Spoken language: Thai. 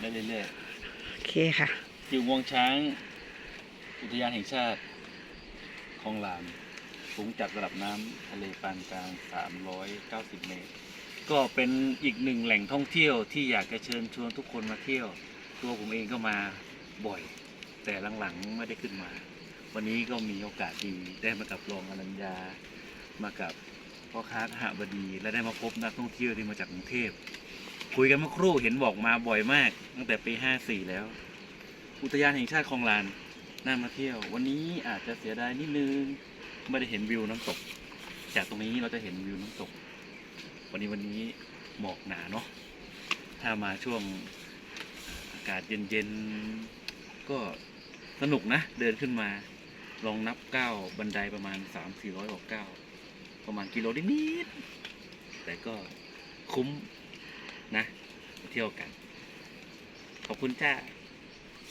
ได้เรื่อยโอเคค่ะๆจิวงวงช้าง อุทยานแห่งชาติคลองลานสูงจากระดับน้ำทะเลปานกลาง 390 เมตร ก็เป็นอีกหนึ่งแหล่งท่องเที่ยวที่อยากจะเชิญชวนทุกคนมาเที่ยว ตัวผมเองก็มาบ่อย แต่หลังๆไม่ได้ขึ้นมา วันนี้ก็มีโอกาสดีได้มากับรองอนัญญา มากับพ่อค้าขหบดีและได้มาพบนักท่องเที่ยวที่มาจากกรุงเทพ คุยกันเมื่อครู่เห็นบอกมาบ่อยมาก ตั้งแต่ปี54แล้ว อุทยานแห่งชาติคลองลานน่ามาเที่ยว วันนี้อาจจะเสียดายนิดนึงไม่ได้เห็นวิวน้ำตก จากตรงนี้เราจะเห็นวิวน้ำตก วันนี้วันนี้หมอกหนาเนาะถ้ามาช่วงอากาศเย็นๆก็สนุกนะ เดินขึ้นมาลองนับก้าวบันไดประมาณ3 4 0 0กว่าก้าวประมาณกิโลนิดๆแต่ก็คุ้ม นะ เที่ยวกัน ขอบคุณจ้า